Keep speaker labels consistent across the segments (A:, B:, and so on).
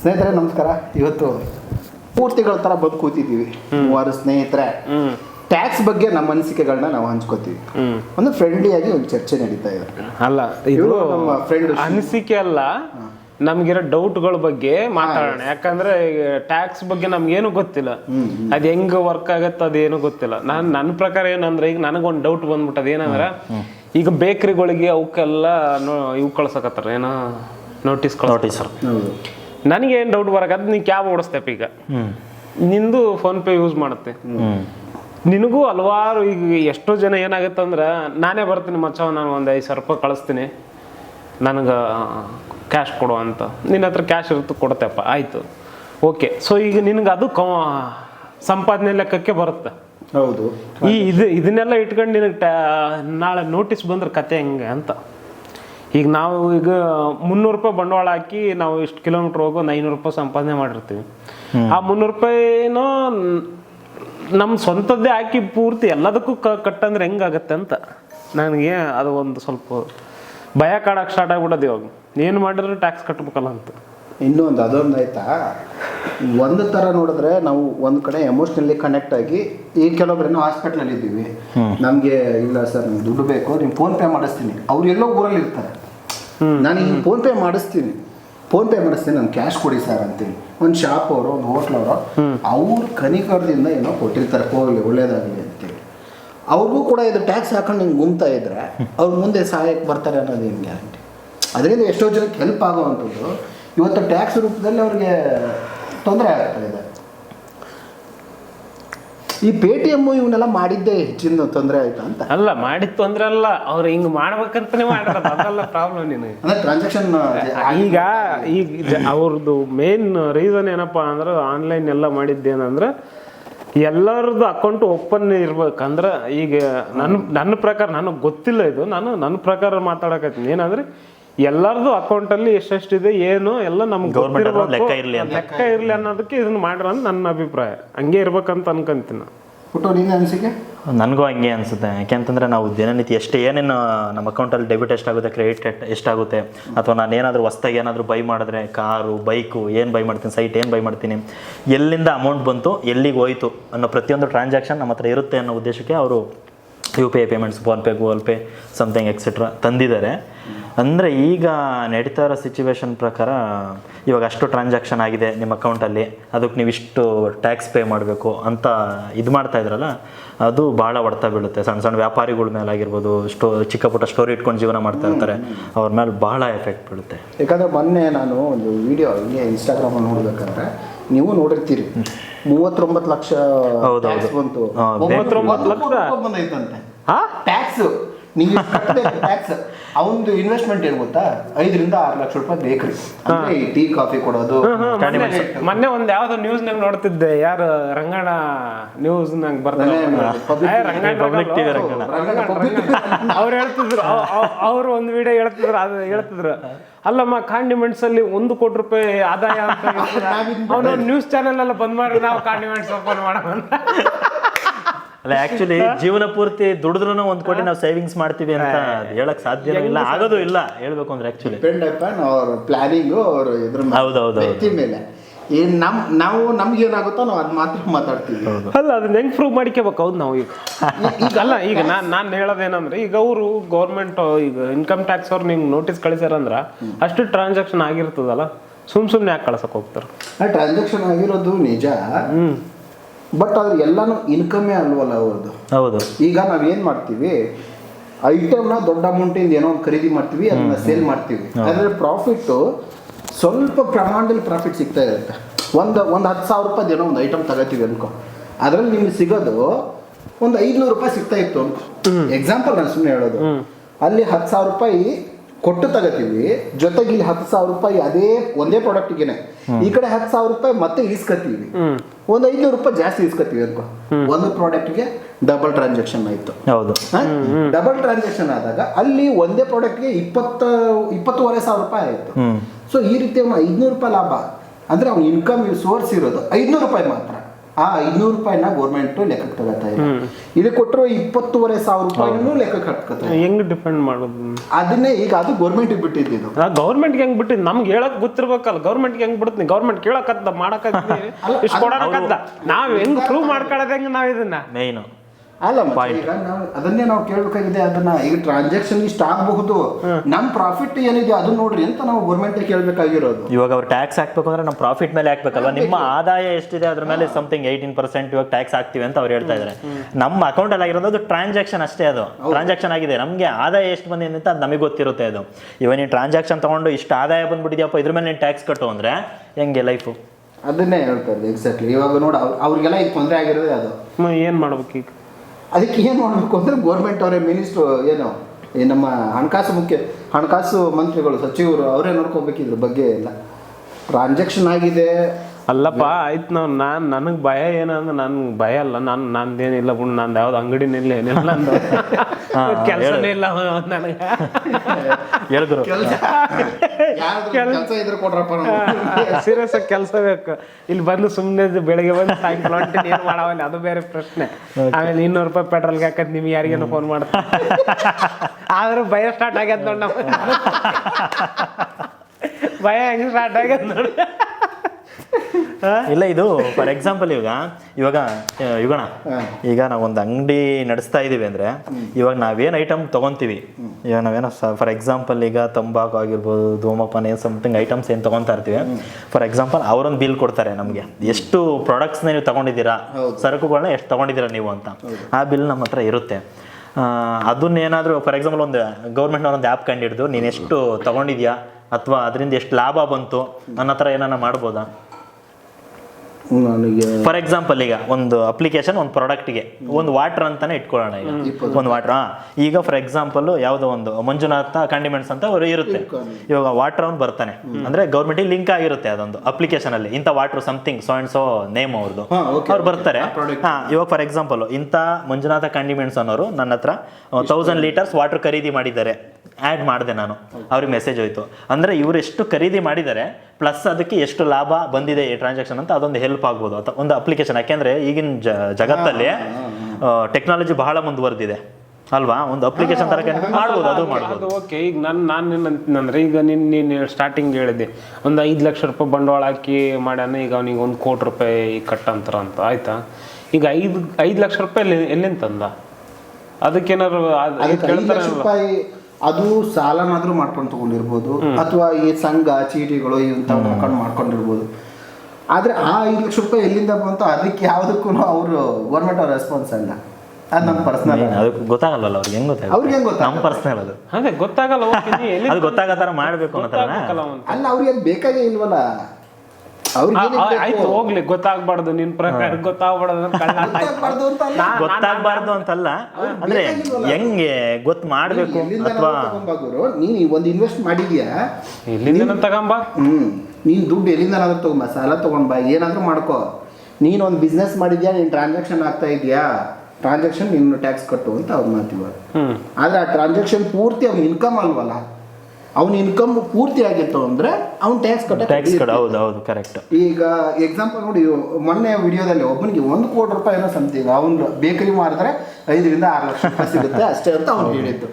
A: ಸ್ನೇಹಿತರೆ ನಮಸ್ಕಾರ. ಇವತ್ತು ಪೂರ್ತಿಗಳ ತರ ಬಂದು ಕೂತಿದ್ದೀವಿ. ಮೂವರು ಸ್ನೇಹಿತರೆ. ಟ್ಯಾಕ್ಸ್ ಬಗ್ಗೆ ನಮ್ಮ ಅನಿಸಿಕೆಗಳನ್ನ ನಾವು ಹಂಚ್ಕೋತೀವಿ.
B: ಒಂದು
A: ಒಂದು ಫ್ರೆಂಡ್ಲಿಯಾಗಿ ಒಂದು ಚರ್ಚೆ ನಡೀತಾ ಇದೆ.
B: ಅಲ್ಲ ಇದು
A: ನಮ್ಮ ಫ್ರೆಂಡ್
B: ಅನಿಸಿಕೆ ಅಲ್ಲ. ನಮ್ಗಿರೋ ಡೌಟ್ಗಳ ಬಗ್ಗೆ ಮಾತಾಡೋಣ. ಯಾಕಂದ್ರೆ ಟ್ಯಾಕ್ಸ್ ಬಗ್ಗೆ ನಮ್ಗೇನು ಗೊತ್ತಿಲ್ಲ. ಅದ್ ಹೆಂಗ್ ವರ್ಕ್ ಆಗತ್ತೆ ಅದೇನು ಗೊತ್ತಿಲ್ಲ. ನಾನ್ ನನ್ನ ಪ್ರಕಾರ ಏನಂದ್ರೆ ಈಗ ನನಗೊಂದು ಡೌಟ್ ಬಂದ್ಬಿಟ್ಟದ ಏನಂದ್ರೆ ಈಗ ಬೇಕರಿಗಳಿಗೆ ಅವಕ್ಕೆಲ್ಲ ಇವ್ ಕಳ್ಸಕತ್ತಾರ? ಏನೋ ನೋಟಿಸ್
C: ನೋಟಿಸ್
B: ನನಗೆ ಏನು ಡೌಟ್ ಬರಕತ್ ನೀ ಕ್ಯಾಬ್ ಓಡಿಸ್ತೇಪ ಈಗ. ನಿಂದು ಫೋನ್ ಪೇ ಯೂಸ್ ಮಾಡುತ್ತೆ. ನಿನಗೂ ಹಲವಾರು ಈಗ ಎಷ್ಟೋ ಜನ ಏನಾಗುತ್ತೆ ಅಂದ್ರೆ ನಾನೇ ಬರ್ತೀನಿ ಮಚ್ಚ ನಾನು ಒಂದು ಐದು ಸಾವಿರ ರೂಪಾಯಿ ಕಳಿಸ್ತೀನಿ. ನನಗೆ ಕ್ಯಾಶ್ ಕೊಡು ಅಂತ. ನಿನ್ನ ಹತ್ರ ಕ್ಯಾಶ್ ಇರುತ್ತೆ ಕೊಡ್ತೆಪ್ಪ ಆಯಿತು. ಓಕೆ ಸೊ ಈಗ ನಿನಗೆ ಅದು ಕ ಸಂಪಾದನೆ ಲೆಕ್ಕಕ್ಕೆ ಬರುತ್ತೆ.
A: ಹೌದು.
B: ಈ ಇದು ಇದನ್ನೆಲ್ಲ ಇಟ್ಕೊಂಡು ನಿನಗೆ ಟ್ಯಾ ನಾಳೆ ನೋಟಿಸ್ ಬಂದ್ರೆ ಕತೆ ಹೆಂಗೆ ಅಂತ. ಈಗ ನಾವು ಈಗ ಮುನ್ನೂರು ರೂಪಾಯಿ ಬಂಡವಾಳ ಹಾಕಿ ನಾವು ಇಷ್ಟು ಕಿಲೋಮೀಟ್ರ್ ಹೋಗೋ ನೈನೂರು ಐನೂರು ರೂಪಾಯಿ ಸಂಪಾದನೆ ಮಾಡಿರ್ತೀವಿ. ಆ ಮುನ್ನೂರು ರೂಪಾಯಿನೂ ನಮ್ಮ ಸ್ವಂತದ್ದೇ ಹಾಕಿ ಪೂರ್ತಿ ಎಲ್ಲದಕ್ಕೂ ಕ ಕಟ್ಟಂದ್ರೆ ಹೆಂಗಾಗತ್ತೆ ಅಂತ ನನಗೆ ಅದು ಒಂದು ಸ್ವಲ್ಪ ಭಯ ಕಾಡಕ್ಕೆ ಸ್ಟಾರ್ಟ್ ಆಗ್ಬಿಡೋದು ಇವಾಗ. ಏನು ಮಾಡಿದ್ರು ಟ್ಯಾಕ್ಸ್ ಕಟ್ಬೇಕಲ್ಲ ಅಂತ.
A: ಇನ್ನೊಂದು ಅದೊಂದು ಆಯ್ತಾ? ಒಂದು ಥರ ನೋಡಿದ್ರೆ ನಾವು ಒಂದು ಕಡೆ ಎಮೋಷ್ನಲಿ ಕನೆಕ್ಟ್ ಆಗಿ ಈ ಕೆಲವೊಬ್ಬರೇನೋ ಹಾಸ್ಪಿಟ್ಲಲ್ಲಿ ಇದ್ದೀವಿ. ನಮಗೆ ಇಲ್ಲ ಸರ್ ನಿಮ್ಗೆ ದುಡ್ಡು ಬೇಕು ನೀವು ಫೋನ್ ಪೇ ಮಾಡಿಸ್ತೀನಿ. ಅವ್ರು ಎಲ್ಲೋ ಊರಲ್ಲಿ ಇರ್ತಾರೆ. ನಾನು ಈಗ ಫೋನ್ ಪೇ ಮಾಡಿಸ್ತೀನಿ. ಫೋನ್ ಪೇ ಮಾಡಿಸ್ತೀನಿ ನಾನು ಕ್ಯಾಶ್ ಕೊಡಿ ಸರ್ ಅಂತೇಳಿ ಒಂದು ಶಾಪ್ ಅವರು ಒಂದು ಹೋಟ್ಲ್ ಅವರು ಅವ್ರ ಕನಿಕರದಿಂದ ಏನೋ ಕೊಟ್ಟಿರ್ತಾರೆ ಹೋಗಲಿ ಒಳ್ಳೇದಾಗಲಿ ಅಂತೇಳಿ. ಅವ್ರಿಗೂ ಕೂಡ ಇದು ಟ್ಯಾಕ್ಸ್ ಹಾಕೊಂಡು ಹಿಂಗೆ ಗುಮ್ತಾ ಇದ್ರೆ ಅವ್ರ ಮುಂದೆ ಸಹಾಯಕ್ಕೆ ಬರ್ತಾರೆ ಅನ್ನೋದು ಏನು ಗ್ಯಾರಂಟಿ ಅದರಿಂದ ಎಷ್ಟೋ ಜನಕ್ಕೆ ಹೆಲ್ಪ್ ಆಗೋವಂಥದ್ದು ಇವತ್ತು ಟ್ಯಾಕ್ಸ್ ರೂಪದಲ್ಲಿ ಅವ್ರಿಗೆ ತೊಂದರೆ ಆಗ್ತಾ ಇದೆ ಈ ಪೇ ಟಿ ಎಂ ಇವನ್ನೆಲ್ಲ ಮಾಡಿದ್ದೇ ಹೆಚ್ಚಿನ ತೊಂದರೆ ಆಯ್ತಾ ಅಂತ
B: ಅಲ್ಲ ಮಾಡಿದ ತೊಂದರೆ ಅಲ್ಲ ಅವ್ರು ಹಿಂಗ್ ಮಾಡ್ಬೇಕಂತಾನೆ ಮಾಡಿರೋದು ಅದಲ್ಲ ಪ್ರಾಬ್ಲಮ್ ನಿನಗೆ
A: ಅಂದ್ರೆ ಟ್ರಾನ್ಸಾಕ್ಷನ್
B: ಈಗ ಈಗ ಅವ್ರದ್ದು ಮೇನ್ ರೀಸನ್ ಏನಪ್ಪಾ ಅಂದ್ರೆ ಆನ್ಲೈನ್ ಎಲ್ಲ ಮಾಡಿದ್ದೇನಂದ್ರೆ ಎಲ್ಲರದ್ದು ಅಕೌಂಟ್ ಓಪನ್ ಇರ್ಬೇಕಂದ್ರೆ ಈಗ ನನ್ನ ನನ್ನ ಪ್ರಕಾರ ನನಗೆ ಗೊತ್ತಿಲ್ಲ ಇದು ನಾನು ನನ್ನ ಪ್ರಕಾರ ಮಾತಾಡಕತ್ತೀನಿ ಏನಂದ್ರೆ ಎಲ್ಲರದು ಅಕೌಂಟಲ್ಲಿ ಎಷ್ಟೆಷ್ಟಿದೆ ಏನು ಎಲ್ಲ ನಮ್ಗೆ ಗೌರ್ಮೆಂಟ್
C: ಲೆಕ್ಕ ಇರಲಿ ಅಂತ.
B: ಲೆಕ್ಕ ಇರಲಿ ಅನ್ನೋದಕ್ಕೆ ಇದನ್ನ ಮಾಡ್ರ ಅಂತ ನನ್ನ ಅಭಿಪ್ರಾಯ. ಹಂಗೆ ಇರ್ಬೇಕಂತ ಅನ್ಕೊಂತೀನಿ
A: ನಿನ್ನ ಅನಿಸಿಕೆ?
C: ನನಗೂ ಹಂಗೆ ಅನಿಸುತ್ತೆ. ಯಾಕೆಂತಂದರೆ ನಾವು ದಿನನಿತ್ಯ ಎಷ್ಟು ಏನೇನು ನಮ್ಮ ಅಕೌಂಟಲ್ಲಿ ಡೆಬಿಟ್ ಎಷ್ಟಾಗುತ್ತೆ ಕ್ರೆಡಿಟ್ ಎಷ್ಟಾಗುತ್ತೆ ಅಥವಾ ನಾನು ಏನಾದರೂ ಹೊಸ್ದಾಗಿ ಏನಾದರೂ ಬೈ ಮಾಡಿದ್ರೆ ಕಾರು ಬೈಕು ಏನು ಬೈ ಮಾಡ್ತೀನಿ ಸೈಟ್ ಏನು ಬೈ ಮಾಡ್ತೀನಿ ಎಲ್ಲಿಂದ ಅಮೌಂಟ್ ಬಂತು ಎಲ್ಲಿಗೆ ಹೋಯ್ತು ಅನ್ನೋ ಪ್ರತಿಯೊಂದು ಟ್ರಾನ್ಸಾಕ್ಷನ್ ನಮ್ಮ ಹತ್ರ ಇರುತ್ತೆ ಅನ್ನೋ ಉದ್ದೇಶಕ್ಕೆ ಅವರು U P I payments PhonePe Google Pay something etcetera ತಂದಿದ್ದಾರೆ. ಅಂದರೆ ಈಗ ನಡೀತಾ ಇರೋ ಸಿಚುವೇಶನ್ ಪ್ರಕಾರ ಇವಾಗ ಅಷ್ಟು ಟ್ರಾನ್ಸಾಕ್ಷನ್ ಆಗಿದೆ ನಿಮ್ಮ ಅಕೌಂಟಲ್ಲಿ ಅದಕ್ಕೆ ನೀವು ಇಷ್ಟು ಟ್ಯಾಕ್ಸ್ ಪೇ ಮಾಡಬೇಕು ಅಂತ ಇದು ಮಾಡ್ತಾ ಇದ್ರಲ್ಲ ಅದು ಭಾಳ ಹೊಡ್ತಾ ಬೀಳುತ್ತೆ. ಸಣ್ಣ ಸಣ್ಣ ವ್ಯಾಪಾರಿಗಳ ಮೇಲೆ ಆಗಿರ್ಬೋದು ಸ್ಟೋ ಚಿಕ್ಕ ಪುಟ್ಟ ಸ್ಟೋರಿ ಇಟ್ಕೊಂಡು ಜೀವನ ಮಾಡ್ತಾ ಇರ್ತಾರೆ ಅವ್ರ ಮೇಲೆ ಭಾಳ ಎಫೆಕ್ಟ್ ಬೀಳುತ್ತೆ.
A: ಯಾಕಂದ್ರೆ ಮೊನ್ನೆ ನಾನು ಒಂದು ವಿಡಿಯೋ ಹಿಂಗೆ ಇನ್ಸ್ಟಾಗ್ರಾಮಲ್ಲಿ ನೋಡ್ಬೇಕಂದ್ರೆ ನೀವು ನೋಡಿರ್ತೀರಿ. ಮೂವತ್ತೊಂಬತ್ತು ಲಕ್ಷ
C: ಹೌದು,
A: tax
C: ಹೌದು.
A: ಬಂತು
B: ಮೂವತ್ತೊಂಬತ್ತು ಲಕ್ಷ?
A: ಬಂದೈತಂತೆ.
B: ಹಾ?
A: ಟ್ಯಾಕ್ಸ್ ನೀವು ಟ್ಯಾಕ್ಸ್ ಅವನದು ಇನ್ವೆಸ್ಟ್ಮೆಂಟ್ ಏನು ಗೊತ್ತಾ? ಐದರಿಂದ ಆರು ಲಕ್ಷ ರೂಪಾಯಿ ಬೇಕ್ರಿ. ಅಂದ್ರೆ ಈ ಟೀ ಕಾಫಿ ಕೊಡೋದು.
B: ಮೊನ್ನೆ ಒಂದ್ ಯಾವ್ದೋ ನ್ಯೂಸ್ ನಾಗ ನೋಡ್ತಿದ್ದೆ. ಯಾರು ರಂಗಣ ನ್ಯೂಸ್ ನಂಗೆ ರಂಗಣ್ಣ. ಅವ್ರು? ಹೇಳ್ತಿದ್ರು ಅವ್ರು ಒಂದು ವಿಡಿಯೋ ಹೇಳ್ತಿದ್ರು ಅದು ಹೇಳ್ತಿದ್ರು. ಅಲ್ಲಮ್ಮ ಕಾಂಡಿಮೆಂಟ್ಸ್ ಅಲ್ಲಿ ಒಂದು ಕೋಟಿ ರೂಪಾಯಿ ಆದಾಯ ಅಂತ ಅವನು ನ್ಯೂಸ್ ಚಾನೆಲ್ ಎಲ್ಲ ಬಂದ್ ಮಾಡಿ ನಾವು ಕಾಂಡಿಮೆಂಟ್ಸ್ ಓಪನ್ ಮಾಡೋಣ
C: ಅಲ್ಲ ಆಕ್ಚುಲಿ ಜೀವನ ಪೂರ್ತಿ ದುಡಿದ್ರೂ ಒಂದ್ ಕೋಟಿ ನಾವು ಸೇವಿಂಗ್ಸ್ ಮಾಡ್ತೀವಿ ಅಂತ ಹೇಳಕ್ ಸಾಧ್ಯ ಇಲ್ಲ ಆಗೋದು ಇಲ್ಲ ಹೇಳ್ಬೇಕು ಅಂದ್ರೆ ಆಕ್ಚುಲಿ
A: ಡಿಪೆಂಡ್ ಅಪಾನ್ ಅವ್ರ ಪ್ಲಾನಿಂಗ್ ಅವ್ರ ಇದ್ರ ಮೇಲೆ,
C: ಹೌದು, ಹೌದು,
A: ವ್ಯಕ್ತಿ ಮೇಲೆ. ಈ ನಮ್ ನಾವು ನಮ್ಗೆ ಏನಾಗುತ್ತೋ ನಾವು ಅದ್ ಮಾತ್ರ ಮಾತಾಡ್ತೀವಿ.
B: ಅಲ್ಲ ಅದನ್ನ ಹೆಂಗ್ ಪ್ರೂವ್ ಮಾಡ್ಕೋಬೇಕು ಹೌದು ನಾವು ಈಗ. ಈಗ ಅಲ್ಲ ಈಗ ನಾನ್ ನಾನು ಹೇಳೋದೇನಂದ್ರೆ ಈಗ ಅವರು ಗೌರ್ಮೆಂಟ್ ಈಗ ಇನ್ಕಮ್ ಟ್ಯಾಕ್ಸ್ ಅವ್ರು ನಿಮ್ಗೆ ನೋಟಿಸ್ ಕಳಿಸ್ಯಾರಂದ್ರ ಅಷ್ಟು ಟ್ರಾನ್ಸಾಕ್ಷನ್ ಆಗಿರ್ತದಲ್ಲ ಸುಮ್ ಸುಮ್ನೆ ಯಾಕೆ ಕಳ್ಸಕ್ ಹೋಗ್ತಾರ?
A: ಟ್ರಾನ್ಸಾಕ್ಷನ್ ಆಗಿರೋದು ನಿಜ. ಬಟ್ ಅದ್ರ ಎಲ್ಲಾನು ಇನ್ಕಮೇ ಅಲ್ವಲ್ಲ ಅವ್ರದ್ದು
C: ಹೌದು.
A: ಈಗ ನಾವ್ ಏನ್ ಮಾಡ್ತೀವಿ? ಐಟಮ್ನ ದೊಡ್ಡ ಅಮೌಂಟಿಂದ ಏನೋ ಒಂದು ಖರೀದಿ ಮಾಡ್ತೀವಿ ಅದನ್ನ ಸೇಲ್ ಮಾಡ್ತೀವಿ. ಅದ್ರ ಪ್ರಾಫಿಟ್ ಸ್ವಲ್ಪ ಪ್ರಮಾಣದಲ್ಲಿ ಪ್ರಾಫಿಟ್ ಸಿಗ್ತಾ ಇರುತ್ತೆ. ಒಂದು ಒಂದು ಹತ್ತು ಸಾವಿರ ರೂಪಾಯಿ ಏನೋ ಒಂದು ಐಟಮ್ ತಗೋತೀವಿ ಅನ್ಕೊ. ಅದ್ರಲ್ಲಿ ನಿಮ್ಗೆ ಸಿಗೋದು ಒಂದು ಐದುನೂರು ರೂಪಾಯಿ ಸಿಗ್ತಾ ಇತ್ತು ಅನ್ಕೋ. ಎಕ್ಸಾಂಪಲ್ ನಾನು ಸುಮ್ಮನೆ ಹೇಳೋದು. ಅಲ್ಲಿ ಹತ್ತು ಸಾವಿರ ರೂಪಾಯಿ ಕೊಟ್ಟು ತಗೋತೀವಿ ಜೊತೆಗೆ ಇಲ್ಲಿ ಹತ್ತು ಸಾವಿರ ರೂಪಾಯಿ ಅದೇ ಒಂದೇ ಪ್ರಾಡಕ್ಟ್ಗೆನೆ ಈ ಕಡೆ ಹತ್ತು ಸಾವಿರ ರೂಪಾಯಿ ಮತ್ತೆ ಇಸ್ಕತೀವಿ ಒಂದ್ ಐದುನೂರು ರೂಪಾಯಿ ಜಾಸ್ತಿ ಇಸ್ಕತೀವಿ ಅನ್ಕೋ. ಒಂದು ಪ್ರಾಡಕ್ಟ್ಗೆ ಡಬಲ್ ಟ್ರಾನ್ಸಾಕ್ಷನ್ ಆಯ್ತು.
C: ಹೌದು.
A: ಡಬಲ್ ಟ್ರಾನ್ಸಾಕ್ಷನ್ ಆದಾಗ ಅಲ್ಲಿ ಒಂದೇ ಪ್ರಾಡಕ್ಟ್ಗೆ ಇಪ್ಪತ್ತ ಇಪ್ಪತ್ತೂವರೆ ಸಾವಿರ ರೂಪಾಯಿ ಆಯ್ತು. ಸೊ ಈ ರೀತಿ ಐದ್ನೂರು ಐದುನೂರು ರೂಪಾಯಿ ಲಾಭ. ಅಂದ್ರೆ ಅವ್ನ ಇನ್ಕಮ್ ಸೋರ್ಸ್ ಇರೋದು ಐದ್ನೂರು ರೂಪಾಯಿ ಮಾತ್ರ. ಆ ಐನೂರು ರೂಪಾಯಿನ ಗೌರ್ಮೆಂಟ್ ಲೆಕ್ಕಕ್ಕೆ ತಗೋತಾ ಇದೆ ಇದು ಕೊಟ್ಟರು ಇಪ್ಪತ್ತೂವರೆ ಸಾವಿರ ರೂಪಾಯಿನೂ ಲೆಕ್ಕಕ್ಕೆ ಕಟ್ಕೋತಾರೆ
B: ಹೆಂಗ್ ಡಿಪೆಂಡ್ ಮಾಡೋದು?
A: ಅದನ್ನೇ ಈಗ ಅದು ಗೌರ್ಮೆಂಟ್ ಬಿಟ್ಟಿದ್ದು
B: ಗೌರ್ಮೆಂಟ್ಗೆ ಹೆಂಗ್ ಬಿಟ್ಟಿದ್ ನಮ್ಗೆ ಹೇಳಕ್ ಗೊತ್ತಿರ್ಬೇಕಲ್ಲ ಗೌರ್ಮೆಂಟ್ಗೆ ಹೆಂಗ್ ಬಿಡ್ತೀನಿ ಗೌರ್ಮೆಂಟ್ ಕೇಳಕತ್ತ ಮಾಡಕತ್ತ ಇಷ್ಟು ಕೊಡಕತ್ತ ನಾವ್ ಹೆಂಗ್ ಪ್ರೂವ್ ಮಾಡ್ಕೊಳ್ಳೋದು ಹೆಂಗ್ ನಾವ್ ಇದನ್ನ?
C: ಮೇಯ್ನು
A: ಅಲ್ಲ ಪಾಯಿಂಟ್ ಈಗ ನಾವು ಅದನ್ನೇ ನಾವು ಕೇಳಬೇಕಾಗಿದೆ ಅದನ್ನ ಈಗ ಟ್ರಾನ್ಸಾಕ್ಷನ್ ಇಷ್ಟ ಆಗಬಹುದು. ನಮ್ಮ ಪ್ರಾಫಿಟ್ ಏನಿದೆ ಅದನ್ನ ನೋಡ್ರಿ ಅಂತ ನಾವು ಗೌರ್ಮೆಂಟ್ ಕೇಳಬೇಕಾಗಿರೋದು.
C: ಇವಾಗ ಅವ್ರು ಟ್ಯಾಕ್ಸ್ ಹಾಕ್ಬೇಕು ಅಂದ್ರೆ ನಮ್ಮ ಪ್ರಾಫಿಟ್ ಮೇಲೆ ಹಾಕ್ಬೇಕಲ್ವಾ? ನಿಮ್ಮ ಆದಾಯ ಎಷ್ಟಿದೆ ಅದ್ರ ಮೇಲೆ ಸಮಥಿಂಗ್ ಏಯ್ಟೀನ್ ಪರ್ಸೆಂಟ್ ಇವಾಗ ಟ್ಯಾಕ್ಸ್ ಹಾಕ್ತಿವಿ ಅಂತ ಅವ್ರು ಹೇಳ್ತಾ ಇದ್ದಾರೆ ನಮ್ಮ ಅಕೌಂಟ್ ಅಲ್ಲಿ ಆಗಿರೋದು ಅದು ಟ್ರಾನ್ಸಾಕ್ಷನ್ ಅಷ್ಟೇ ಅದು. ಟ್ರಾನ್ಸಾಕ್ಷನ್ ಆಗಿದೆ. ನಮಗೆ ಆದಾಯ ಎಷ್ಟು ಬಂದಿದೆ ಅಂತ ಅದು ನಮಗೆ ಗೊತ್ತಿರುತ್ತೆ ಅದು. ಇವಾಗ ನೀನು ಟ್ರಾನ್ಸಾಕ್ಷನ್ ತಗೊಂಡು ಇಷ್ಟು ಆದಾಯ ಬಂದ್ಬಿಟ್ಟಿದ್ಯಪ್ಪ ಇದ್ರ ಮೇಲೆ ನೀನು ಟ್ಯಾಕ್ಸ್ ಕಟ್ಟು ಅಂದ್ರೆ ಹೆಂಗೆ ಲೈಫು
A: ಅದನ್ನೇ ಹೇಳ್ತಾ ಇರೋದು ಎಕ್ಸಾಕ್ಟ್ಲಿ ಇವಾಗ ನೋಡಿ ಅವ್ರಿಗೆಲ್ಲ ಈಗ ತೊಂದರೆ ಆಗಿರೋದೇ ಅದು.
B: ಏನು ಏನ್ ಮಾಡ್ಬೇಕು ಈಗ?
A: ಅದಕ್ಕೆ ಏನು ಮಾಡಬೇಕು ಅಂದರೆ ಗೌರ್ಮೆಂಟ್ ಅವರೇ ಮಿನಿಸ್ಟ್ರು ಏನು, ಈ ನಮ್ಮ ಹಣಕಾಸು ಮುಖ್ಯ, ಹಣಕಾಸು ಮಂತ್ರಿಗಳು, ಸಚಿವರು, ಅವರೇ ನೋಡ್ಕೋಬೇಕು ಇದ್ರ ಬಗ್ಗೆ ಎಲ್ಲ. ಟ್ರಾನ್ಸಾಕ್ಷನ್ ಆಗಿದೆ
B: ಅಲ್ಲಪ್ಪ ಆಯ್ತು ನಾವು ನಾನು ನನಗೆ ಭಯ ಏನಂದ್ರೆ ನನ್ ಭಯ ಅಲ್ಲ. ನಾನು ನಂದೇನಿಲ್ಲ ಬಿಡು ನಂದು ಯಾವ್ದು ಅಂಗಡಿನಿಲ್ಲ ಏನಿಲ್ಲ ಅಂದ ಕೆಲಸನೇ ಇಲ್ಲ ನನಗೆ.
C: ಹೇಳಿದ್ರು.
A: ಕೆಲಸ ಕೆಲಸ ಇದ್ರೆ ಕೊಡ್ರಪ್ಪ ನಾವು.
B: ಸೀರಿಯಸ್ ಆಗಿ ಕೆಲಸ ಬೇಕು. ಇಲ್ಲಿ ಬಂದು ಸುಮ್ಮನೆ ಬೆಳಿಗ್ಗೆ ಬಂದು ಸಾಯಂಕಾಲ ಹೊಂಟೀನಿ ಏನು ಮಾಡಾವಲ್ಲ ಅದು ಬೇರೆ ಪ್ರಶ್ನೆ. ಆಮೇಲೆ ಇನ್ನೂರು ರೂಪಾಯಿ ಪೆಟ್ರೋಲ್ಗೆ ಹಾಕದ್ ನಿಮ್ಗೆ ಯಾರಿಗೇನು ಫೋನ್ ಮಾಡ್ತಾರೆ. ಆದ್ರೂ ಭಯ ಸ್ಟಾರ್ಟ್ ಆಗ್ಯದ ನೋಡಿ ನಮ್ಮ ಭಯ ಹೆಂಗೆ ಸ್ಟಾರ್ಟ್ ಆಗ್ಯದ ನೋಡಿ.
C: ಇಲ್ಲ ಇದು ಫಾರ್ ಎಕ್ಸಾಂಪಲ್ ಇವಾಗ ಇವಾಗ ಇವಾಗಣ ಯುಗಣ ಈಗ ನಾವು ಒಂದು ಅಂಗಡಿ ನಡೆಸ್ತಾ ಇದೀವಿ ಅಂದ್ರೆ ಇವಾಗ ನಾವೇನು ಐಟಮ್ ತಗೊಂತೀವಿ? ಇವಾಗ ನಾವೇನೋ ಫಾರ್ ಎಕ್ಸಾಂಪಲ್ ಈಗ ತಂಬಾಕು ಆಗಿರ್ಬೋದು ಧೂಮಪಾನ ಏನು ಸಮಥಿಂಗ್ ಐಟಮ್ಸ್ ಏನು ತಗೊಂತಾ ಇರ್ತೀವಿ. ಫಾರ್ ಎಕ್ಸಾಂಪಲ್ ಅವರೊಂದು ಬಿಲ್ ಕೊಡ್ತಾರೆ ನಮಗೆ. ಎಷ್ಟು ಪ್ರಾಡಕ್ಟ್ಸ್ನ ನೀವು ತಗೊಂಡಿದ್ದೀರಾ? ಸರಕುಗಳನ್ನ ಎಷ್ಟು ತಗೊಂಡಿದ್ದೀರಾ ನೀವು ಅಂತ. ಆ ಬಿಲ್ ನಮ್ಮ ಹತ್ರ ಇರುತ್ತೆ. ಅದನ್ನ ಅದನ್ನೇನಾದರೂ ಫಾರ್ ಎಕ್ಸಾಂಪಲ್ ಒಂದು ಗೌರ್ಮೆಂಟ್ನವ್ರು ಒಂದು ಆ್ಯಪ್ ಹಿಡಿದು ನೀನು ಎಷ್ಟು ತಗೊಂಡಿದ್ಯಾ? ಅಥವಾ ಅದರಿಂದ ಎಷ್ಟು ಲಾಭ ಬಂತು? ನನ್ನ ಹತ್ರ ಏನಾರ ಮಾಡ್ಬೋದಾ?
A: ನನಗೆ
C: ಫಾರ್ ಎಕ್ಸಾಂಪಲ್ ಈಗ ಒಂದು ಅಪ್ಲಿಕೇಶನ್ ಒಂದು ಪ್ರಾಡಕ್ಟ್ಗೆ ಒಂದು ವಾಟರ್ ಅಂತಾನೆ ಇಟ್ಕೊಳ್ಳೋಣ ಈಗ. ಒಂದು ವಾಟರ್ ಹಾ. ಈಗ ಫಾರ್ ಎಕ್ಸಾಂಪಲ್ ಯಾವುದೋ ಒಂದು ಮಂಜುನಾಥ ಕಂಡಿಮೆಂಟ್ಸ್ ಅಂತ ಅವರು ಇರುತ್ತೆ. ಇವಾಗ ವಾಟರ್ ಅವ್ನು ಬರ್ತಾನೆ. ಅಂದ್ರೆ ಗೌರ್ಮೆಂಟ್ ಲಿಂಕ್ ಆಗಿರುತ್ತೆ ಅದೊಂದು ಅಪ್ಲಿಕೇಶನ್ ಅಲ್ಲಿ. ಇಂಥ water something so and so name ಅವ್ರದ್ದು ಅವ್ರು ಬರ್ತಾರೆ. ಹಾ ಇವಾಗ ಫಾರ್ ಎಕ್ಸಾಂಪಲ್ ಇಂಥ ಮಂಜುನಾಥ ಕಂಡಿಮೆಂಟ್ಸ್ ಅನ್ನೋರು ನನ್ನ ಹತ್ರ ತೌಸಂಡ್ ಲೀಟರ್ಸ್ ವಾಟರ್ ಖರೀದಿ ಮಾಡಿದ್ದಾರೆ. ಆ್ಯಡ್ ಮಾಡಿದೆ ನಾನು. ಅವ್ರಿಗೆ ಮೆಸೇಜ್ ಹೋಯಿತು. ಅಂದರೆ ಇವರು ಎಷ್ಟು ಖರೀದಿ ಮಾಡಿದ್ದಾರೆ ಪ್ಲಸ್ ಅದಕ್ಕೆ ಎಷ್ಟು ಲಾಭ ಬಂದಿದೆ ಈ ಟ್ರಾನ್ಸಾಕ್ಷನ್ ಅಂತ ಅದೊಂದು ಹೆಲ್ಪ್ ಆಗ್ಬೋದು ಅಥವಾ ಒಂದು ಅಪ್ಲಿಕೇಶನ್ ಯಾಕೆಂದರೆ ಈಗಿನ ಜ ಜಗತ್ತಲ್ಲಿ ಟೆಕ್ನಾಲಜಿ ಬಹಳ ಮುಂದುವರೆದಿದೆ. ಅಲ್ವಾ? ಒಂದು ಅಪ್ಲಿಕೇಶನ್ ತರ ಮಾಡ್ಬೋದು ಅದು ಮಾಡ್ಬೋದು.
B: ಓಕೆ ಈಗ ನಾನು ನಾನು ಏನಂತೀನಂದ್ರೆ ಈಗ ನಿನ್ನ ನೀನು ಸ್ಟಾರ್ಟಿಂಗ್ ಹೇಳಿದೆ ಒಂದು ಐದು ಲಕ್ಷ ರೂಪಾಯಿ ಬಂಡವಾಳ ಹಾಕಿ ಮಾಡ್ಯಾನ ಈಗ ಅವನಿಗೆ ಒಂದು ಕೋಟಿ ರೂಪಾಯಿ ಕಟ್ಟಂತಾರ ಅಂತ. ಆಯ್ತಾ? ಈಗ ಐದು ಐದು ಲಕ್ಷ ರೂಪಾಯಿ ಎಲ್ಲಿ ಎಲ್ಲಿಂದ ತಂದ? ಅದಕ್ಕೇನಾದ್ರು ಅದ್-
A: ಸಾಲನಾದ್ರೂ ಮಾಡ್ಕೊಂಡು ತಗೊಂಡಿರ್ಬೋದು. ಅಥವಾ ಈ ಸಂಘ ಚೀಟಿಗಳು ಇಂಥವು ಹಾಕೊಂಡು ಮಾಡ್ಕೊಂಡಿರ್ಬೋದು. ಆದ್ರೆ ಆ ಐದು ಲಕ್ಷ ರೂಪಾಯಿ ಎಲ್ಲಿಂದ ಬಂತು ಅದಕ್ಕೆ ಯಾವುದಕ್ಕೂ ಅವರು ಗೌರ್ಮೆಂಟ್ ಅವ್ರ ರೆಸ್ಪಾನ್ಸ್ ಅಲ್ಲ. ಅದು ನಮ್ಮ ಪರ್ಸನಲ್
C: ಅದಕ್ಕೆ ಗೊತ್ತಾಗಲ್ಲ ಅವ್ರಿಗೆ ಹೆಂಗ್ ಗೊತ್ತಾಗುತ್ತೆ?
A: ಅವ್ರಿಗೆ ಹೆಂಗ್ ಗೊತ್ತಾಗುತ್ತೆ?
C: ನಮ್ಮ ಪರ್ಸನಲ್ ಅದು.
B: ಅದೇ ಗೊತ್ತಾಗಲ್ಲ ಓಕೆ
C: ಅದು ಗೊತ್ತಾಗೋ ಥರ ಮಾಡ್ಬೇಕು ಅನ್ನೋ?
A: ಅಲ್ಲ ಅವ್ರಿಗೆ ಅದು ಬೇಕಾಗೇ ಇಲ್ವಲ್ಲ ಅವ್ರಿಗೆ
B: ಆ-
A: ಏನಿಗ್
B: ಆ-
A: ಬೇಕು?
B: ಆಯ್ತು ಹೋಗ್ಲಿ ಗೊತ್ತಾಗ್ಬಾರ್ದು ನಿನ್ ಪ್ರಕಾರ ಗೊತ್ತಾಗ್ಬಾರ್ದು.
A: ಗೊತ್ತಾಗ್ಬಾರ್ದು ಅಂತ ಅಲ್ಲ.
C: ಅಂತಲ್ಲ ಅಂದ್ರೆ ಹೆಂಗೆ ಗೊತ್ತು ಮಾಡ್ಬೇಕು ಅಥವಾ
A: ನೀನು ಒಂದು ಇನ್ವೆಸ್ಟ್ ಮಾಡಿದ್ಯಾ?
B: ಎಲ್ಲಿಂದ ತಗೊಂಬ?
A: ಹ್ಮ್. ನೀನ್ ದುಡ್ಡು ಎಲ್ಲಿಂದನಾದ್ರೂ ತಗೊಂಬ ಸಾಲ ತಗೊಂಬ ಬಾ ಏನಾದ್ರೂ ಮಾಡ್ಕೋ. ನೀನ್ ಒಂದು ಬಿಸ್ನೆಸ್ ಮಾಡಿದ್ಯಾ ನೀನ್ ಟ್ರಾನ್ಸಾಕ್ಷನ್ ಆಗ್ತಾ ಇದ್ಯಾ? ಟ್ರಾನ್ಸಾಕ್ಷನ್ ನಿನ್ನ ಟ್ಯಾಕ್ಸ್ ಕಟ್ಟು ಅಂತ ಅವ್ರು ಮಾತಿವಾಗ
B: ಹ್ಮ್.
A: ಆದ್ರೆ ಆ ಟ್ರಾನ್ಸಾಕ್ಷನ್ ಪೂರ್ತಿ ಅವ್ನ ಇನ್ಕಮ್ ಅಲ್ವಲ್ಲ? ಅವ್ನ ಇನ್ಕಮ್ ಪೂರ್ತಿ ಆಗಿತ್ತು ಅಂದ್ರೆ ಅವ್ನು ಟ್ಯಾಕ್ಸ್
C: ಟ್ಯಾಕ್ಸ್ ಕಟ್
A: ಕಟ್ಟ
C: ಹೌದು ಹೌದು ಕರೆಕ್ಟ್
A: ಈಗ ಎಕ್ಸಾಂಪಲ್ ನೋಡಿ ಮೊನ್ನೆ ವಿಡಿಯೋದಲ್ಲಿ ಒಬ್ಬನಿಗೆ ಒಂದು ಕೋಟಿ ರೂಪಾಯಿ ಏನೋ ಸಮಥಿಂಗ್ ಅವ್ನು ಬೇಕರಿ ಮಾಡಿದ್ರೆ ಐದರಿಂದ ಆರು ಲಕ್ಷ ರೂಪಾಯಿ ಸಿಗುತ್ತೆ ಅಷ್ಟೇ ಅಂತ ಅವ್ನು ಹೇಳಿದ್ದು.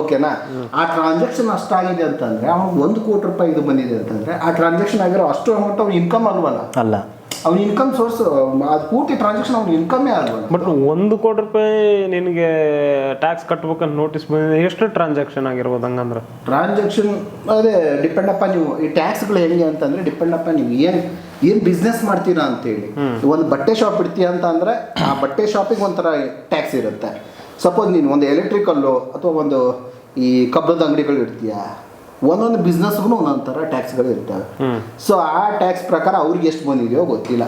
A: ಓಕೆನಾ ಆ ಟ್ರಾನ್ಸಾಕ್ಷನ್ ಅಷ್ಟಾಗಿದೆ ಅಂತಂದ್ರೆ ಅವ್ನಿಗೆ ಒಂದು ಕೋಟಿ ರೂಪಾಯಿ ಇದು ಬಂದಿದೆ ಅಂತಂದ್ರೆ ಆ ಟ್ರಾನ್ಸಾಕ್ಷನ್ ಆಗಿರೋ ಅಷ್ಟು ಅಮೌಂಟ್ ಅವ್ನ ಇನ್ಕಮ್ ಅಲ್ವಲ್ಲ?
C: ಅಲ್ಲ.
A: ಅವ್ನ ಇನ್ಕಮ್ ಸೋರ್ಸ್ ಅದು ಪೂರ್ತಿ ಟ್ರಾನ್ಸಾಕ್ಷನ್ ಅವ್ನ ಇನ್ಕಮ್ಮೇ ಆಗಲ್ಲ.
B: ಬಟ್ ಒಂದು ಕೋಟಿ ರೂಪಾಯಿ ನಿನಗೆ ಟ್ಯಾಕ್ಸ್ ಕಟ್ಬೇಕಂತ ನೋಟಿಸ್ ಬಂದಿದೆ. ಎಷ್ಟು ಟ್ರಾನ್ಸಾಕ್ಷನ್ ಆಗಿರ್ಬೋದು ಹಂಗಂದ್ರೆ?
A: ಟ್ರಾನ್ಸಾಕ್ಷನ್ ಅದೇ ಡಿಪೆಂಡ್ ಅಪ್ಪ ನೀವು ಈ ಟ್ಯಾಕ್ಸ್ಗಳು ಹೆಂಗೆ ಅಂತಂದ್ರೆ ಡಿಪೆಂಡ್ ಅಪ್ಪ ನೀವು ಏನು ಏನು ಬಿಸ್ನೆಸ್ ಮಾಡ್ತೀರಾ ಅಂತೇಳಿ. ಒಂದು ಬಟ್ಟೆ ಶಾಪ್ ಇಡ್ತೀಯ ಅಂತ ಅಂದ್ರೆ ಆ ಬಟ್ಟೆ ಶಾಪಿಗೆ ಒಂಥರ ಟ್ಯಾಕ್ಸ್ ಇರುತ್ತೆ. ಸಪೋಸ್ ನೀನು ಒಂದು ಎಲೆಕ್ಟ್ರಿಕಲ್ಲು ಅಥವಾ ಒಂದು ಈ ಕಬ್ಬದ ಅಂಗಡಿಗಳು ಇಡ್ತೀಯ? ಒಂದೊಂದು ಬಿಸ್ನೆಸ್ಗೂ ಒಂದೊಂದು ಥರ ಟ್ಯಾಕ್ಸ್ಗಳು ಇರ್ತವೆ. ಸೊ ಆ ಟ್ಯಾಕ್ಸ್ ಪ್ರಕಾರ ಅವ್ರಿಗೆ ಎಷ್ಟು ಬಂದಿದೆಯೋ ಗೊತ್ತಿಲ್ಲ.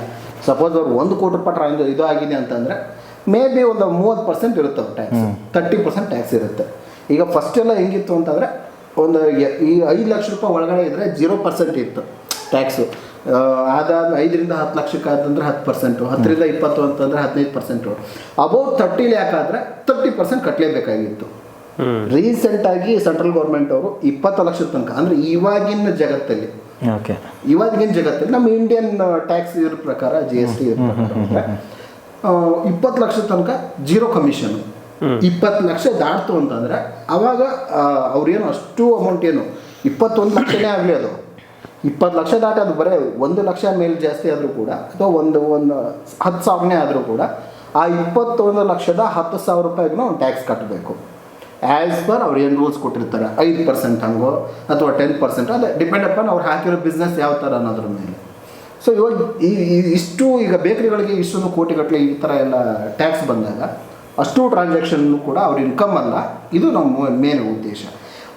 A: ಸಪೋಸ್ ಅವ್ರು ಒಂದು ಕೋಟಿ ರೂಪಾಯಿ ಟ್ರಾನ್ಸ್ ಇದು ಆಗಿದೆ ಅಂತಂದರೆ ಮೇ ಬಿ ಒಂದು ಮೂವತ್ತು ಪರ್ಸೆಂಟ್ ಇರುತ್ತೆ ಟ್ಯಾಕ್ಸ್ ತರ್ಟಿ ಪರ್ಸೆಂಟ್ ಟ್ಯಾಕ್ಸ್ ಇರುತ್ತೆ. ಈಗ ಫಸ್ಟ್ ಎಲ್ಲ ಹೆಂಗಿತ್ತು ಅಂತಂದರೆ ಒಂದು ಈ ಐದು ಲಕ್ಷ ರೂಪಾಯಿ ಒಳಗಡೆ ಇದ್ದರೆ ಜೀರೋ ಪರ್ಸೆಂಟ್ ಇತ್ತು ಟ್ಯಾಕ್ಸು ಅದಾದ ಐದರಿಂದ ಹತ್ತು ಲಕ್ಷಕ್ಕೆ ಆದಂದ್ರೆ ಹತ್ತು ಪರ್ಸೆಂಟು ಹತ್ತರಿಂದ ಇಪ್ಪತ್ತು ಅಂತಂದರೆ ಹದಿನೈದು ಪರ್ಸೆಂಟು ಅಬೌವ್ ತರ್ಟಿ ಲ್ಯಾಕ್ ಆದರೆ ತರ್ಟಿ ಪರ್ಸೆಂಟ್ ಕಟ್ಟಲೇಬೇಕಾಗಿತ್ತು
B: ಹ್ಮ್.
A: ರೀಸೆಂಟಾಗಿ ಸೆಂಟ್ರಲ್ ಗೌರ್ಮೆಂಟ್ ಅವರು ಇಪ್ಪತ್ತು ಲಕ್ಷದ ತನಕ ಅಂದ್ರೆ ಇವಾಗಿನ ಜಗತ್ತಲ್ಲಿ. ಇವಾಗಿನ ಜಗತ್ತಲ್ಲಿ ನಮ್ಮ ಇಂಡಿಯನ್ ಟ್ಯಾಕ್ಸ್ ಇದ್ರ ಪ್ರಕಾರ ಜಿ ಎಸ್ ಟಿ ಇಪ್ಪತ್ತು ಲಕ್ಷ ತನಕ ಜೀರೋ ಕಮಿಷನ್ ಇಪ್ಪತ್ತು ಲಕ್ಷ ದಾಟ್ತು ಅಂತಂದ್ರೆ ಅವಾಗ ಅವ್ರೇನು ಅಷ್ಟು ಅಮೌಂಟ್ ಏನು ಇಪ್ಪತ್ತೊಂದು ಲಕ್ಷನೇ ಆಗಲಿ ಅದು. ಇಪ್ಪತ್ತು ಲಕ್ಷ ದಾಟ ಅದು ಬರೀ ಒಂದು ಲಕ್ಷ ಮೇಲೆ ಜಾಸ್ತಿ ಆದರೂ ಕೂಡ ಅಥವಾ ಒಂದು ಒಂದು ಹತ್ತು ಸಾವಿರನೇ ಆದರೂ ಕೂಡ ಆ ಇಪ್ಪತ್ತೊಂದು ಲಕ್ಷದ ಹತ್ತು ಸಾವಿರ ರೂಪಾಯಿಗೂ ಅವ್ನು ಟ್ಯಾಕ್ಸ್ ಕಟ್ಟಬೇಕು. ಆ್ಯಸ್ ಪರ್ ಅವ್ರು ಏನು ರೂಲ್ಸ್ ಕೊಟ್ಟಿರ್ತಾರೆ ಐದು ಪರ್ಸೆಂಟ್ ಹಂಗೋ ಅಥವಾ ಟೆನ್ ಪರ್ಸೆಂಟ್ ಅದೇ ಡಿಪೆಂಡ್ ಅಪಾನ್ ಅವ್ರು ಹಾಕಿರೋ ಬಿಸ್ನೆಸ್ ಯಾವ ಥರ ಅನ್ನೋದ್ರ ಮೇಲೆ. ಸೊ ಇವಾಗ ಈ ಇಷ್ಟು ಈಗ ಬೇಕರಿಗಳಿಗೆ ಇಷ್ಟೊಂದು ಕೋಟಿಗಟ್ಟಲೆ ಈ ಥರ ಎಲ್ಲ ಟ್ಯಾಕ್ಸ್ ಬಂದಾಗ ಅಷ್ಟು ಟ್ರಾನ್ಸಾಕ್ಷನ್ ಕೂಡ ಅವ್ರ ಇನ್ಕಮ್ ಅಲ್ಲ. ಇದು ನಮ್ಮ ಮೇನ್ ಉದ್ದೇಶ.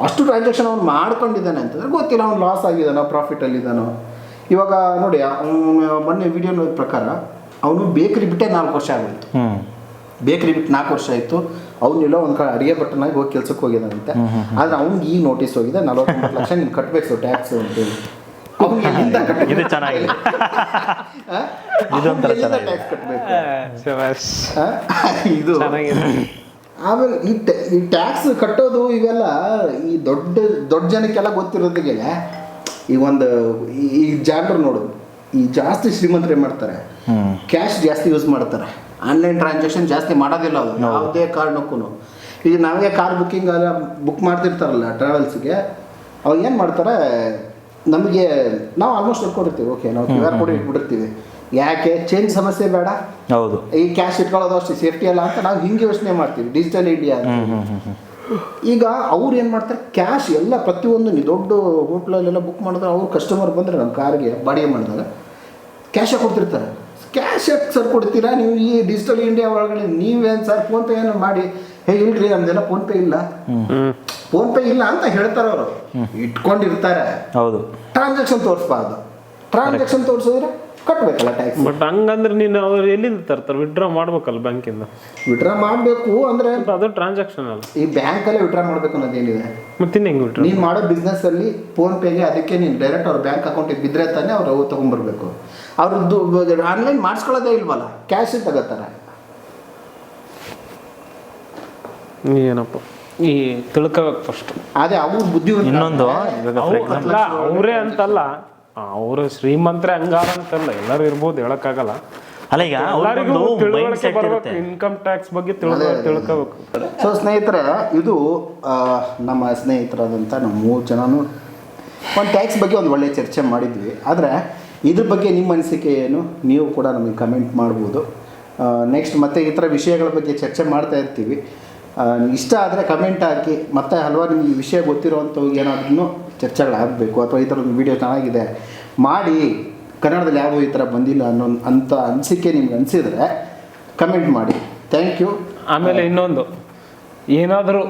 A: ಅಷ್ಟು ಟ್ರಾನ್ಸಾಕ್ಷನ್ ಅವ್ನು ಮಾಡ್ಕೊಂಡಿದ್ದಾನೆ ಅಂತಂದ್ರೆ ಗೊತ್ತಿಲ್ಲ ಅವ್ನು ಲಾಸ್ ಆಗಿದ್ದಾನೋ ಪ್ರಾಫಿಟಲ್ಲಿದ್ದಾನೋ ಇವಾಗ ನೋಡಿ ಮೊನ್ನೆ ವಿಡಿಯೋ ನೋಡಿದ ಪ್ರಕಾರ ಅವನು ಬೇಕರಿ ಬಿಟ್ಟೆ ನಾಲ್ಕು ವರ್ಷ ಆಗೋಯ್ತು. ಬೇಕರಿ ಬಿಟ್ಟು ನಾಲ್ಕು ವರ್ಷ ಆಯಿತು. ಅವನ್ನೆಲ್ಲೋ ಒಂದು ಕಡೆ ಅಡಿಗೆ ಬಟ್ಟನಾಗಿ ಹೋಗಿ ಕೆಲ್ಸಕ್ಕೆ ಹೋಗಿದ್ದಾನಂತೆ. ಆದ್ರೆ ಅವ್ನಿಗೆ ಈ ನೋಟಿಸ್ ಹೋಗಿದೆ ನಲವತ್ತೊಂಬತ್ತು ಲಕ್ಷ ನಿಮ್ಗೆ ಕಟ್ಟಬೇಕು ಟ್ಯಾಕ್ಸ್ ಅಂತೇಳಿ?
C: ಇದು ಚೆನ್ನಾಗಿದೆ? ಇದೊಂಥರ.
A: ಟ್ಯಾಕ್ಸ್ ಕಟ್ಟಬೇಕು? ಇದು ಆಮೇಲೆ ಈ ಈ ಟ್ಯಾಕ್ಸ್ ಕಟ್ಟೋದು ಇವೆಲ್ಲ ಈ ದೊಡ್ಡ ದೊಡ್ಡ ಜನಕ್ಕೆಲ್ಲ ಗೊತ್ತಿರೋದಿಗೆ ಈ ಒಂದು ಈ- ಜಾನರ್ ನೋಡು ಈ ಜಾಸ್ತಿ ಶ್ರೀಮಂತರೇ ಮಾಡ್ತಾರೆ? ಕ್ಯಾಶ್ ಜಾಸ್ತಿ ಯೂಸ್ ಮಾಡ್ತಾರೆ. ಆನ್ಲೈನ್ ಟ್ರಾನ್ಸಾಕ್ಷನ್ ಜಾಸ್ತಿ ಮಾಡೋದಿಲ್ಲ ಅವರು. ಯಾವುದೇ ಕಾರಣಕ್ಕೂ ಈಗ ನಾವೇ ಕಾರ್ ಬುಕ್ಕಿಂಗ್ ಎಲ್ಲ ಬುಕ್ ಮಾಡ್ತಿರ್ತಾರಲ್ಲ ಟ್ರಾವೆಲ್ಸ್ಗೆ ಅವಾಗ ಏನು ಮಾಡ್ತಾರೆ ನಮಗೆ ನಾವು ಆಲ್ಮೋಸ್ಟ್ ಇಟ್ಕೊಂಡಿರ್ತೀವಿ ಓಕೆ ನಾವು ಕ್ಯೂ ಆರ್ ಕೋಡ್ ಇಟ್ಬಿಟ್ಟಿರ್ತೀವಿ. ಯಾಕೆ? ಚೇಂಜ್ ಸಮಸ್ಯೆ ಬೇಡ.
C: ಹೌದು.
A: ಈ ಕ್ಯಾಶ್ ಇಟ್ಕೊಳ್ಳೋದು ಅಷ್ಟೇ ಸೇಫ್ಟಿ ಅಲ್ಲ ಅಂತ ನಾವು ಹಿಂಗೆ ಯೋಚನೆ ಮಾಡ್ತೀವಿ. ಡಿಜಿಟಲ್ ಇಂಡಿಯಾ ಈಗ ಅವ್ರು ಏನು ಮಾಡ್ತಾರೆ ಕ್ಯಾಶ್ ಎಲ್ಲ ಪ್ರತಿಯೊಂದು ದೊಡ್ಡ ಹೋಟ್ಲಲ್ಲೆಲ್ಲ ಬುಕ್ ಮಾಡಿದ್ರೆ ಅವ್ರು ಕಸ್ಟಮರ್ ಬಂದರೆ ನಮ್ಮ ಕಾರ್ಗೆ ಬಾಡಿಗೆ ಮಾಡಿದಾಗ ಕ್ಯಾಶೇ ಕೊಡ್ತಿರ್ತಾರೆ. ಕ್ಯಾಶ್ ಯಾಕೆ ಸರ್ ಕೊಡ್ತೀರಾ? ನೀವು ಈ ಡಿಜಿಟಲ್ ಇಂಡಿಯಾ ಒಳಗಡೆ ನೀವೇನು ಸರ್ ಫೋನ್ಪೇ ಏನು ಮಾಡಿ? ಹೇ ಇಲ್ರಿ ನಮ್ದೆಲ್ಲ ಫೋನ್ಪೇ ಇಲ್ಲ.
B: ಫೋನ್
A: ಪೇ ಇಲ್ಲ ಅಂತ ಹೇಳ್ತಾರೆ ಅವರು. ಇಟ್ಕೊಂಡಿರ್ತಾರೆ.
C: ಹೌದು.
A: ಟ್ರಾನ್ಸಾಕ್ಷನ್ ತೋರಿಸ್ಬಾರ್ದು. ಟ್ರಾನ್ಸಾಕ್ಷನ್ ತೋರಿಸಿದ್ರೆ ಕಟ್ಟಬೇಕಲ್ಲ ಟ್ಯಾಕ್ಸ್
B: ಬಟ್ ಹಂಗಂದ್ರೆ ನೀನು ಅವ್ರು ಎಲ್ಲಿಂದ ತರ್ತಾರೆ? ವಿಡ್ರಾ ಮಾಡ್ಬೇಕಲ್ಲ ಬ್ಯಾಂಕಿಂದ
A: ವಿಡ್ರಾ ಮಾಡಬೇಕು ಅಂದರೆ
B: ಅದು ಟ್ರಾನ್ಸಾಕ್ಷನ್ ಅಲ್ಲ.
A: ಈ ಬ್ಯಾಂಕಲ್ಲೇ ವಿಡ್ರಾ ಮಾಡಬೇಕು ಅನ್ನೋದೇನಿದೆ
B: ಮತ್ತೆ ಹೆಂಗ್ ವಿಡ್ರಾ
A: ನೀನು ಮಾಡೋ ಬಿಸ್ನೆಸ್ ಅಲ್ಲಿ ಫೋನ್ ಪೇಗೆ ಅದಕ್ಕೆ ನೀನು ಡೈರೆಕ್ಟ್ ಅವ್ರ ಬ್ಯಾಂಕ್ ಅಕೌಂಟಿಗೆ ಬಿದ್ರೆ ತಾನೇ ಅವ್ರು ಅವು ತೊಗೊಂಬರ್ಬೇಕು ಅವ್ರದ್ದು ಆನ್ಲೈನ್ ಮಾಡಿಸ್ಕೊಳ್ಳೋದೇ ಇಲ್ವಲ್ಲ? ಕ್ಯಾಶ್ ತಗೋತಾರೆ.
B: ಏನಪ್ಪ? ಈ ತಿಳ್ಕೋಬೇಕು ಫಸ್ಟ್
A: ಅದೇ ಅವ್ರ ಬುದ್ಧಿ
C: ಇನ್ನೊಂದು
B: ಅವರೇ ಅಂತಲ್ಲ. ಅವರು ಶ್ರೀಮಂತರೇ ಹಂಗಾರ ಅಂತಲ್ಲ ಎಲ್ಲರೂ ಇರ್ಬೋದು ಹೇಳಕ್ಕಾಗಲ್ಲ.
C: ಅಲ್ಲ ಈಗ
B: ಎಲ್ಲರಿಗೂ
C: ಅವ್ರಿಗೊಂದು
B: ತಿಳುವಳಿಕೆ ಬರ್ಬೇಕು ಇನ್ಕಮ್ ಟ್ಯಾಕ್ಸ್ ಬಗ್ಗೆ ತಿಳ್ಕೊ ತಿಳ್ಕೋಬೇಕು.
A: ಸೊ ಸ್ನೇಹಿತರೆ ಇದು ಆ, ನಮ್ಮ ಸ್ನೇಹಿತರಾದಂಥ ನಮ್ಮ ಮೂರು ಜನನು ಒಂದು ಟ್ಯಾಕ್ಸ್ ಬಗ್ಗೆ ಒಂದು ಒಳ್ಳೆ ಚರ್ಚೆ ಮಾಡಿದ್ವಿ. ಆದರೆ ಇದ್ರ ಬಗ್ಗೆ ನಿಮ್ಮ ಅನಿಸಿಕೆ ಏನು? ನೀವು ಕೂಡ ನಮಗೆ ಕಮೆಂಟ್ ಮಾಡ್ಬೋದು. ನೆಕ್ಸ್ಟ್ ಮತ್ತೆ ಈ ಥರ ವಿಷಯಗಳ ಬಗ್ಗೆ ಚರ್ಚೆ ಮಾಡ್ತಾ ಇರ್ತೀವಿ. ಆ, ಇಷ್ಟ ಆದರೆ ಕಮೆಂಟ್ ಹಾಕಿ ಮತ್ತೆ ಹಲವಾರು ನಿಮ್ಗೆ ಈ ವಿಷಯ ಗೊತ್ತಿರೋವಂಥವು ಏನಾದ್ರೂ ಚರ್ಚೆಗಳಾಗಬೇಕು ಅಥವಾ ಈ ಥರದ್ದು ವಿಡಿಯೋ ಚೆನ್ನಾಗಿದೆ ಮಾಡಿ ಕನ್ನಡದಲ್ಲಿ ಯಾವುದೂ ಈ ಥರ ಬಂದಿಲ್ಲ ಅನ್ನೋ ಅಂತ ಅನಿಸಿಕೆ ನಿಮ್ಗೆ ಅನಿಸಿದ್ರೆ ಕಮೆಂಟ್ ಮಾಡಿ. ಥ್ಯಾಂಕ್ ಯು
B: ಆಮೇಲೆ ಇನ್ನೊಂದು ಏನಾದರೂ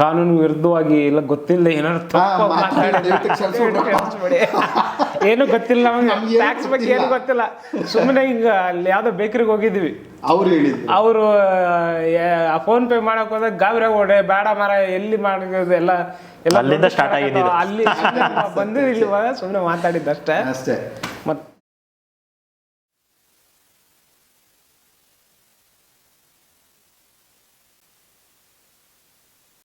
B: ಕಾನೂನು ವಿರುದ್ಧವಾಗಿ ಇಲ್ಲ ಗೊತ್ತಿಲ್ಲ ಏನಾದ್ರು. ಏನು ಗೊತ್ತಿಲ್ಲ ನಮಗೆ.
A: ಏನು
B: ಟ್ಯಾಕ್ಸ್ ಬಗ್ಗೆ ಏನು ಗೊತ್ತಿಲ್ಲ. ಸುಮ್ಮನೆ ಈಗ ಅಲ್ಲಿ ಯಾವ್ದೋ ಬೇಕರಿಗೆ ಹೋಗಿದ್ವಿ.
A: ಅವ್ರು ಹೇಳಿದ್ರು.
B: ಅವರು ಫೋನ್ ಪೇ ಮಾಡಕ್ ಹೋದಾಗ ಗಾಬರಿ ಓಡೆ ಬೇಡ ಮರ ಎಲ್ಲಿ ಮಾಡೋದು ಎಲ್ಲ ಎಲ್ಲ
C: ಅಲ್ಲಿಂದ ಸ್ಟಾರ್ಟ್ ಆಗಿದ್ದು.
B: ಅಲ್ಲಿ ಬಂದಿಲ್ಲ ಸುಮ್ಮನೆ ಮಾತಾಡಿದ್ದಷ್ಟೇ.
A: ಅಷ್ಟೇ.